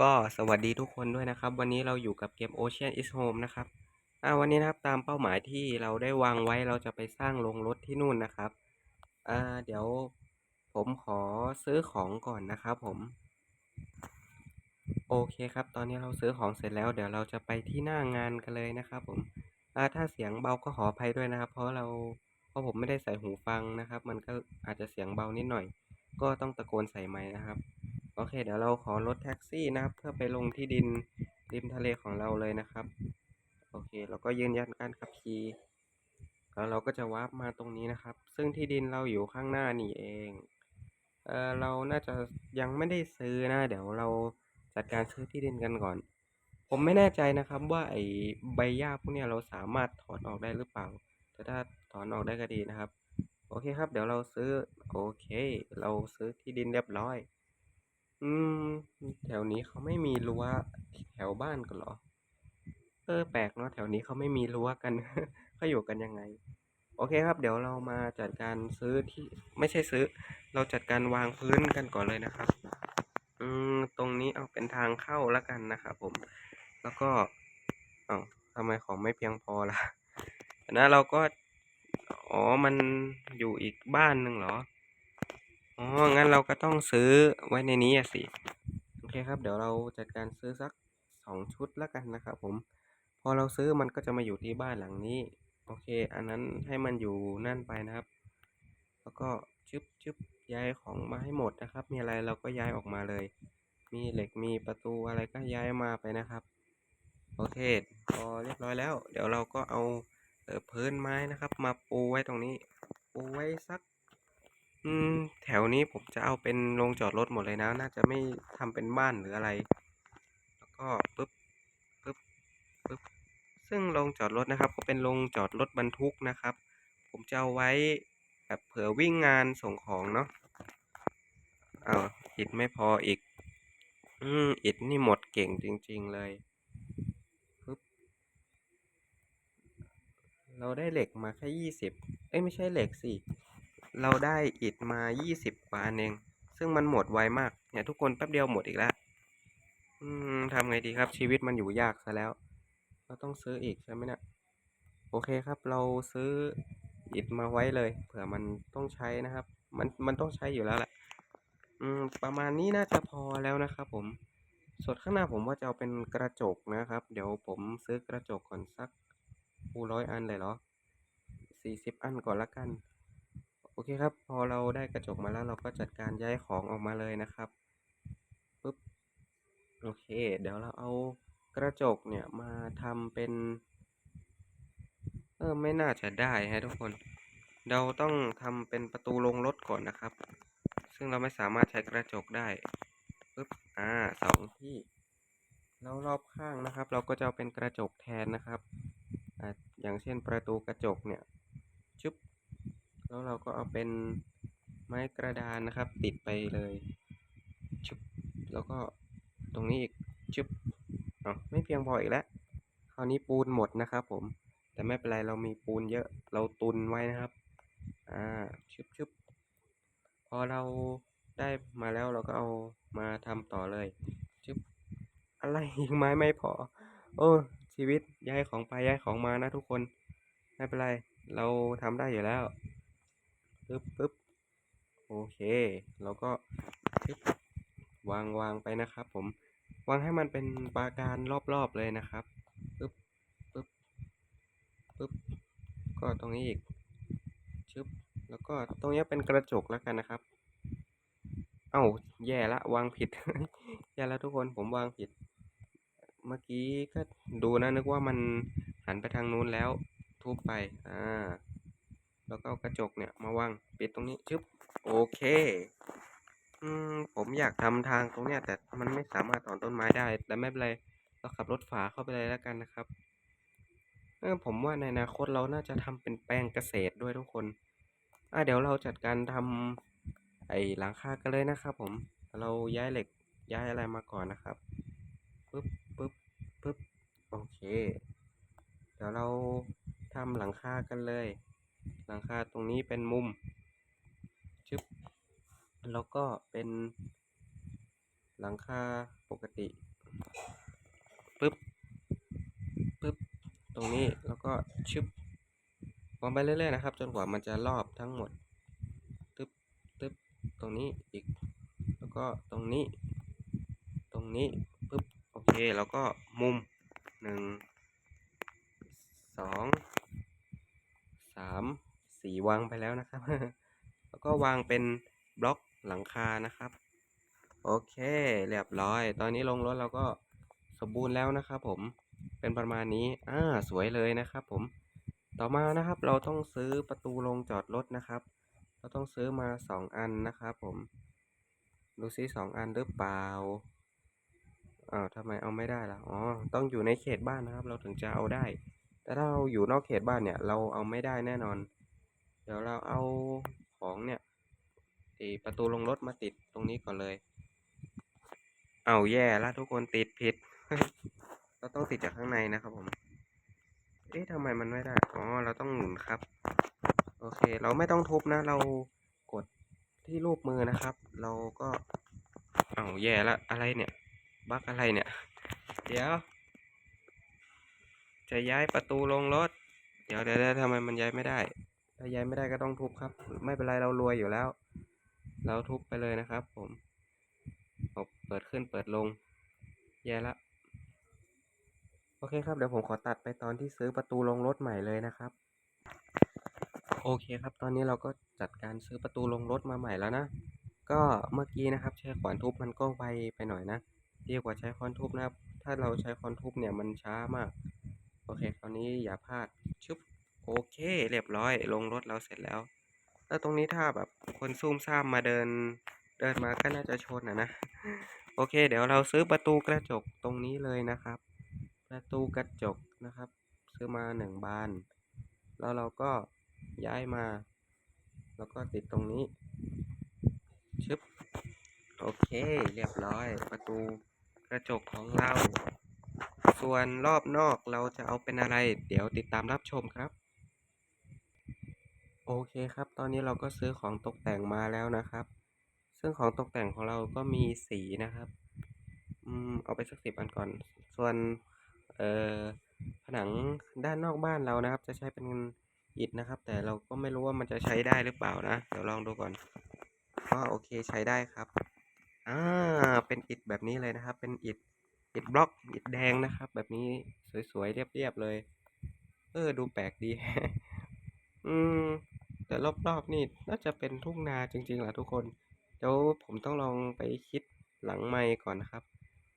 ก็สวัสดีทุกคนด้วยนะครับ วันนี้เราอยู่กับเกม Ocean is Home นะครับอ่าวันนี้นะครับตามเป้าหมายที่เราได้วางไว้เราจะไปสร้างโรงรถที่นู่นนะครับอ่าเดี๋ยวผมขอซื้อของก่อนนะครับผมโอเคครับ ตอนนี้เราซื้อของเสร็จแล้ว เดี๋ยวเราจะไปที่หน้างานกันเลยนะครับ ผมอ่าถ้าเสียงเบาก็ขออภัยด้วยนะครับ เพราะเราเพราะผมไม่ได้ใส่หูฟังนะครับ มันก็อาจจะเสียงเบานิดหน่อย ก็ต้องตะโกนใส่ไมค์นะครับ โอเค เดี๋ยวเราขอรถแท็กซี่นะครับ เพื่อไปลงที่ดินริมทะเลของเราเลยนะครับ โอเค เราก็ยืนยันการขับขี่แล้วเราก็จะวาร์ปมาตรงนี้นะครับ ซึ่งที่ดินเราอยู่ข้างหน้านี่เองเออเราน่าจะยังไม่ได้ซื้อนะ เดี๋ยวเราจัดการซื้อที่ดินกันก่อน ผมไม่แน่ใจนะครับว่าไอ้ใบหญ้าพวกนี้เราสามารถถอนออกได้หรือเปล่า แต่ถ้าถอนออกได้ก็ดีนะครับ โอเคครับ เดี๋ยวเราซื้อ โอเค เราซื้อที่ดินเรียบร้อย อืม แถวนี้เขาไม่มีรั้วแถวบ้านกันเหรอ เออ แปลกเนาะแถวนี้เขาไม่มีรั้วกัน เขาอยู่กันยังไง โอเคครับ เดี๋ยวเรามาจัดการซื้อที่ไม่ใช่ซื้อ เราจัดการวางพื้นกันก่อนเลยนะครับ อืม ตรงนี้เอาเป็นทางเข้าแล้วกันนะครับผม แล้วก็เอ้าทำไมของไม่เพียงพอล่ะนะเราก็ อ๋อ มันอยู่อีกบ้านหนึ่งเหรอ อ๋อ งั้นเราก็ต้องซื้อไว้ในนี้อะสิ โอเคครับ เดี๋ยวเราจัดการซื้อสักสองชุดแล้วกันนะครับผม พอเราซื้อมันก็จะมาอยู่ที่บ้านหลังนี้ โอเค อันนั้นให้มันอยู่นั่นไปนะครับ แล้วก็ชึบชึบย้ายของมาให้หมดนะครับ มีอะไรเราก็ย้ายออกมาเลย มีเหล็ก มีประตูอะไรก็ย้ายมาไปนะครับ โอเค พอเรียบร้อยแล้ว เดี๋ยวเราก็เอาเออพื้นไม้นะครับ มาปูไว้ตรงนี้ ปูไว้สัก อืม แถวนี้ผมจะเอาเป็นโรงจอดรถหมดเลยนะ น่าจะไม่ทำเป็นบ้านหรืออะไร แล้วก็ปึ๊บปึ๊บปึ๊บ ซึ่งโรงจอดรถนะครับ ก็เป็นโรงจอดรถบรรทุกนะครับ ผมจะเอาไว้แบบเผื่อวิ่งงานส่งของเนาะอ้าวอิดไม่พออีก อืมอิดนี่หมดเก่งจริง ๆเลยปึ๊บเราได้เหล็กมาแค่ยี่สิบเอ้ยไม่ใช่เหล็กสิ เราได้อิฐมายี่สิบกว่าอันเอง ซึ่งมันหมดไวมาก เนี่ยทุกคนแป๊บเดียวหมดอีกแล้ว อืมทำไงดีครับชีวิตมันอยู่ยากซะแล้ว เราต้องซื้ออีกใช่ไหมเนะี่ย โอเคครับ เราซื้ออิฐมาไว้เลย เผื่อมันต้องใช้นะครับ มัน มันต้องใช้อยู่แล้วแหละ อืม ประมาณนี้น่าจะพอแล้วนะครับผม ส่วนข้างหน้าผมว่าจะเอาเป็นกระจกนะครับ เดี๋ยวผมซื้อกระจกก่อนสักคูร้อยอันเลยเหรอสี่สิบอันก่อนละกัน โอเคครับ พอเราได้กระจกมาแล้วเราก็จัดการย้ายของออกมาเลยนะครับปึ๊บโอเค เดี๋ยวเราเอากระจกเนี่ยมาทำเป็น เออไม่น่าจะได้ฮะทุกคน เราต้องทำเป็นประตูลงรถก่อนนะครับ ซึ่งเราไม่สามารถใช้กระจกได้ปึ๊บอ่าสองที่แล้วรอบข้างนะครับ เราก็จะเอาเป็นกระจกแทนนะครับอ่าอย่างเช่นประตูกระจกเนี่ย แล้วเราก็เอาเป็นไม้กระดานนะครับ ติดไปเลยชุบแล้วก็ตรงนี้อีกชุบเอาไม่เพียงพออีกแล้วคราวนี้ปูนหมดนะครับ ผม แต่ไม่เป็นไรเรามีปูนเยอะเราตุนไว้นะครับ อ่าชุบชุบพอเราได้มาแล้วเราก็เอามาทำต่อเลยชุบอะไรยิงไม้ไม่พอ โอ้ชีวิตย้ายของไปย้ายของมานะทุกคน ไม่เป็นไร เราทำได้อยู่แล้ว ปึ๊บปึ๊บโอเคเราก็วางวางไปนะครับ ผมวางให้มันเป็นปาการรอบๆเลยนะครับปึ๊บปึ๊บปึ๊บก็ตรงนี้อีกชึบแล้วก็ตรงนี้เป็นกระจกแล้วกันนะครับ เอ้าแย่ละวางผิดแย่แล้วทุกคนผมวางผิด เมื่อกี้ก็ดูนะนึกว่ามันหันไปทางนู้นแล้วทุบไปอ่า แล้วก็ากระจกเนี่ยมาวางปิดตรงนี้ชึบโอเคอืมผมอยากทำทางตรงเนี้ยแต่มันไม่สามารถถอนต้นไม้ได้แต่ไม่เป็นไรเราขับรถฝาเข้าไปเลยแล้วกันนะครับเออผมว่าในอนาคตเราน่าจะทำเป็นแปลงเกษตรด้วยทุกคนอ่าเดี๋ยวเราจัดการทำไอ้หลังคากันเลยนะครับ ผม เราย้ายเหล็กย้ายอะไรมาก่อนนะครับปึ๊บปึ๊บปึ๊บโอเค เดี๋ยวเราทำหลังคากันเลย หลังคาตรงนี้เป็นมุมชึบแล้วก็เป็นหลังคาปกติปึ๊บปึ๊บตรงนี้แล้วก็ชึบวางไปเรื่อยๆนะครับ จนกว่ามันจะรอบทั้งหมดตึ๊บตึ๊บตรงนี้อีก แล้วก็ตรงนี้ ตรงนี้ปึ๊บโอเคแล้วก็มุมหนึ่งสองสาม สีวางไปแล้วนะครับ แล้วก็วางเป็นบล็อกหลังคานะครับ โอเค เรียบร้อย ตอนนี้ลงรถเราก็สมบูรณ์แล้วนะครับผม เป็นประมาณนี้ อ่า สวยเลยนะครับผม ต่อมานะครับ เราต้องซื้อประตูลงจอดรถนะครับ เราต้องซื้อมาสองอันนะครับผม ดูซิสองอันหรือเปล่าอ้าวทำไมเอาไม่ได้ล่ะ อ๋อ ต้องอยู่ในเขตบ้านนะครับ เราถึงจะเอาได้ แต่ถ้าเราอยู่นอกเขตบ้านเนี่ย เราเอาไม่ได้แน่นอน ดี๋ยวเราเอาของเนี่ยไอประตูลงรถมาติดตรงนี้ก่อนเลย เอาแย่ละทุกคนติดผิด เราต้องติดจากข้างในนะครับผม เอ๊ะทำไมมันไม่ได้ อ๋อ เราต้องหมุนครับ โอเค เราไม่ต้องทุบนะ เรากดที่รูปมือนะครับ เราก็ เอาแย่ละอะไรเนี่ย บั๊กอะไรเนี่ย เดี๋ยว จะย้ายประตูลงรถ เดี๋ยวเดี๋ยวเดี๋ยวทำไมมันย้ายไม่ได้ ถ้าย้ายไม่ได้ก็ต้องทุบครับ ไม่เป็นไรเรารวยอยู่แล้ว เราทุบไปเลยนะครับผมผมเปิดขึ้นเปิดลง แย่ละ โอเคครับเดี๋ยวผมขอตัดไปตอนที่ซื้อประตูลงรถใหม่เลยนะครับ โอเคครับ ตอนนี้เราก็จัดการซื้อประตูลงรถมาใหม่แล้วนะ ก็เมื่อกี้นะครับ ใช้ขวานทุบมันก็ไวไปหน่อยนะดีกว่าใช้ค้อนทุบนะครับ ถ้าเราใช้ค้อนทุบเนี่ยมันช้ามาก โอเค คราวนี้อย่าพลาดชุบ โอเค เรียบร้อย ลงรถเราเสร็จแล้ว แล้วตรงนี้ถ้าแบบคนซุ่มซ่ามมาเดิน เดินมาก็น่าจะชนนะนะ โอเค เดี๋ยวเราซื้อประตูกระจกตรงนี้เลยนะครับ ประตูกระจกนะครับ ซื้อมาหนึ่งบาน แล้วเราก็ย้ายมา แล้วก็ติดตรงนี้ ชึบ โอเค เรียบร้อย ประตูกระจกของเรา ส่วนรอบนอกเราจะเอาเป็นอะไร เดี๋ยวติดตามรับชมครับ โอเคครับ ตอนนี้เราก็ซื้อของตกแต่งมาแล้วนะครับ ซึ่งของตกแต่งของเราก็มีสีนะครับอืมเอาไปสักสิบอันก่อน ส่วนเอ่อผนังด้านนอกบ้านเรานะครับ จะใช้เป็นอิฐนะครับ แต่เราก็ไม่รู้ว่ามันจะใช้ได้หรือเปล่านะ เดี๋ยวลองดูก่อนก็โอเคใช้ได้ครับ อ่า เป็นอิฐแบบนี้เลยนะครับ เป็นอิฐอิฐบล็อกอิฐแดงนะครับ แบบนี้สวยๆเรียบๆเลย เออ ดูแปลกดี อืม แต่รอบๆนี่น่าจะเป็นทุ่งนาจริงๆแหละทุกคน เดี๋ยวผมต้องลองไปคิดหลังไมค์ก่อนนะครับ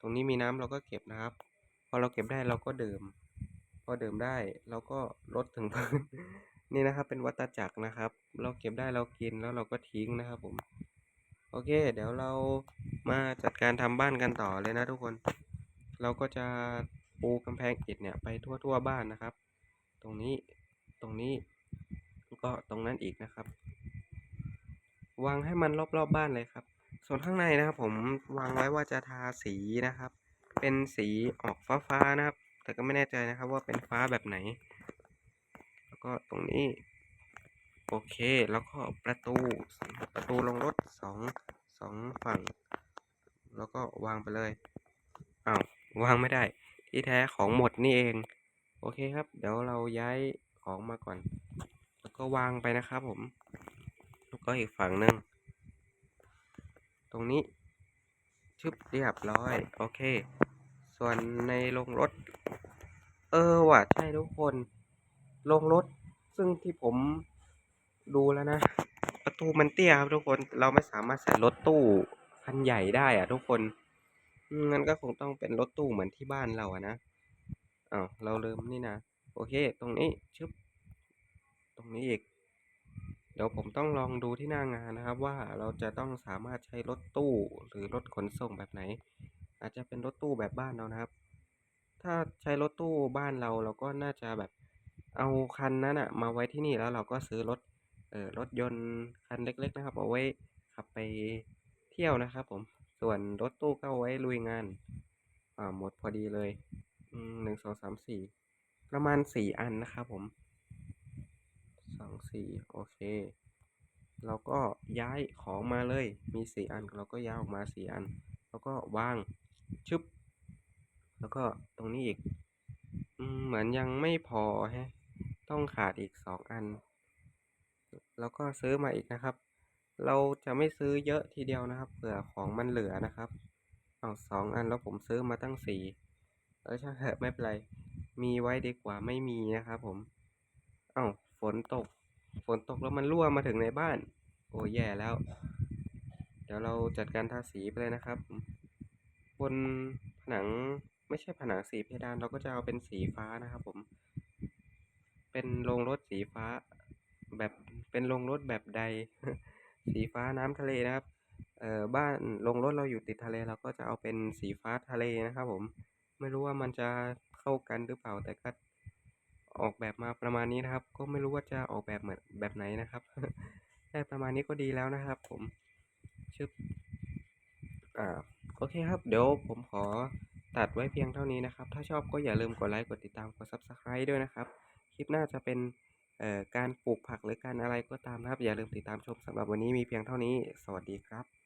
ตรงนี้มีน้ำเราก็เก็บนะครับ พอเราเก็บได้เราก็ดื่ม พอดื่มได้เราก็ลดถึงพื้น นี่นะครับเป็นวัฏจักรนะครับ เราเก็บได้เรากินแล้วเราก็ทิ้งนะครับ ผม โอเค เดี๋ยวเรามาจัดการทำบ้านกันต่อเลยนะทุกคน เราก็จะปูกำแพงอิฐเนี่ยไปทั่วๆบ้านนะครับ ตรงนี้ ตรงนี้ ก็ตรงนั้นอีกนะครับ วางให้มันรอบๆบบ้านเลยครับ ส่วนข้างในนะครับ ผมวางไว้ว่าจะทาสีนะครับ เป็นสีออกฟ้าๆนะครับ แต่ก็ไม่แน่ใจนะครับ ว่าเป็นฟ้าแบบไหน แล้วก็ตรงนี้ โอเคแล้วก็ประตูประตูลงรถสองสองฝั่ง แล้วก็วางไปเลยอ้าววางไม่ได้ ที่แท้ของหมดนี่เอง โอเคครับ เดี๋ยวเราย้ายของมาก่อน ก็วางไปนะครับผม แล้วก็อีกฝั่งหนึ่ง ตรงนี้ ชึบเรียบร้อย โอเค ส่วนในโรงรถ เออว่ะใช่ทุกคน โรงรถ ซึ่งที่ผมดูแล้วนะ ประตูมันเตี้ยครับทุกคน เราไม่สามารถใส่รถตู้คันใหญ่ได้อะทุกคนงั้นก็คงต้องเป็นรถตู้เหมือนที่บ้านเราอะนะอ้าวเราลืมนี่นะ โอเค ตรงนี้ชึบ ตรงนี้อีก เดี๋ยวผมต้องลองดูที่หน้างานนะครับ ว่าเราจะต้องสามารถใช้รถตู้หรือรถขนส่งแบบไหน อาจจะเป็นรถตู้แบบบ้านเรานะครับ ถ้าใช้รถตู้บ้านเราเราก็น่าจะแบบเอาคันนั้นอะมาไว้ที่นี่แล้วเราก็ซื้อรถเออรถยนต์คันเล็ก ๆ นะครับ เอาไว้ขับไปเที่ยวนะครับ ผมส่วนรถตู้ก็เอาไว้ลุยงาน อ่าหมดพอดีเลยหนึ่งสองสามสี่ประมาณสี่อันนะครับผม สองสี่โอเค เราก็ย้ายของมาเลย มีสี่อัน เราก็ย้ายออกมาสี่อัน แล้วก็วาง ชึบ แล้วก็ตรงนี้อีก เหมือนยังไม่พอฮะ ต้องขาดอีก2อัน แล้วก็ซื้อมาอีกนะครับ เราจะไม่ซื้อเยอะทีเดียวนะครับ เผื่อของมันเหลือนะครับเอ้าว2อันแล้วผมซื้อมาตั้ง4เออช่างเถอะไม่เป็นไร มีไว้ดีกว่าไม่มีนะครับผมอ้าว ฝนตก ฝนตกแล้วมันรั่วมาถึงในบ้าน โอ้แย่แล้ว เดี๋ยวเราจัดการทาสีไปเลยนะครับ บนผนังไม่ใช่ผนังสีเพดานเราก็จะเอาเป็นสีฟ้านะครับ ผม เป็นโรงรถสีฟ้า แบบเป็นโรงรถแบบใด สีฟ้าน้ำทะเลนะครับเอ่อบ้านโรงรถเราอยู่ติดทะเลเราก็จะเอาเป็นสีฟ้าทะเลนะครับ ผม ไม่รู้ว่ามันจะเข้ากันหรือเปล่าแต่ก็ ออกแบบมาประมาณนี้นะครับ ก็ไม่รู้ว่าจะออกแบบเหมือนแบบไหนนะครับได้ประมาณนี้ก็ดีแล้วนะครับ ผมชึบอ่าโอเคครับ เดี๋ยวผมขอตัดไว้เพียงเท่านี้นะครับ ถ้าชอบก็อย่าลืมกดไลค์กดติดตามกด Subscribe ด้วยนะครับ คลิปหน้าจะเป็นเอ่อการปลูกผักหรือการอะไรก็ตามนะครับ อย่าลืมติดตามชมสำหรับวันนี้มีเพียงเท่านี้ สวัสดีครับ